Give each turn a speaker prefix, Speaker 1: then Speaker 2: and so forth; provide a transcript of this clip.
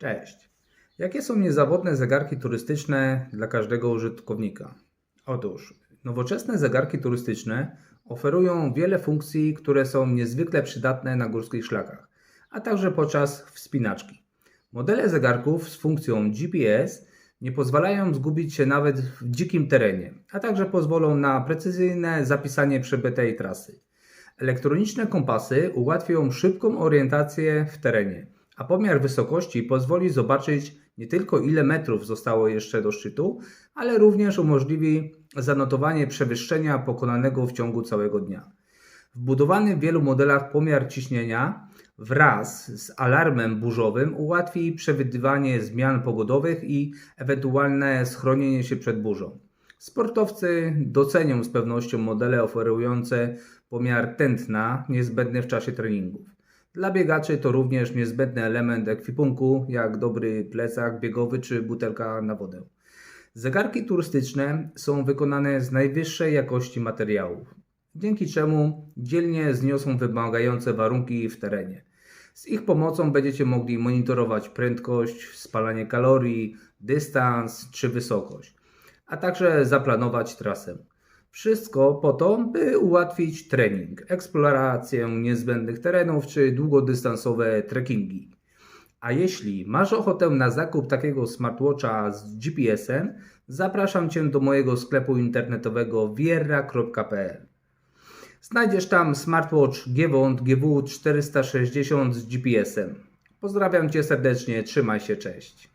Speaker 1: Cześć. Jakie są niezawodne zegarki turystyczne dla każdego użytkownika? Otóż nowoczesne zegarki turystyczne oferują wiele funkcji, które są niezwykle przydatne na górskich szlakach, a także podczas wspinaczki. Modele zegarków z funkcją GPS nie pozwalają zgubić się nawet w dzikim terenie, a także pozwolą na precyzyjne zapisanie przebytej trasy. Elektroniczne kompasy ułatwią szybką orientację w terenie, a pomiar wysokości pozwoli zobaczyć nie tylko ile metrów zostało jeszcze do szczytu, ale również umożliwi zanotowanie przewyższenia pokonanego w ciągu całego dnia. Wbudowany w wielu modelach pomiar ciśnienia wraz z alarmem burzowym ułatwi przewidywanie zmian pogodowych i ewentualne schronienie się przed burzą. Sportowcy docenią z pewnością modele oferujące pomiar tętna niezbędny w czasie treningów. Dla biegaczy to również niezbędny element ekwipunku, jak dobry plecak biegowy czy butelka na wodę. Zegarki turystyczne są wykonane z najwyższej jakości materiałów, dzięki czemu dzielnie zniosą wymagające warunki w terenie. Z ich pomocą będziecie mogli monitorować prędkość, spalanie kalorii, dystans czy wysokość, a także zaplanować trasę. Wszystko po to, by ułatwić trening, eksplorację niezbędnych terenów czy długodystansowe trekkingi. A jeśli masz ochotę na zakup takiego smartwatcha z GPS-em, zapraszam Cię do mojego sklepu internetowego wierra.pl. Znajdziesz tam smartwatch Gewont GW460 z GPS-em. Pozdrawiam Cię serdecznie, trzymaj się, cześć.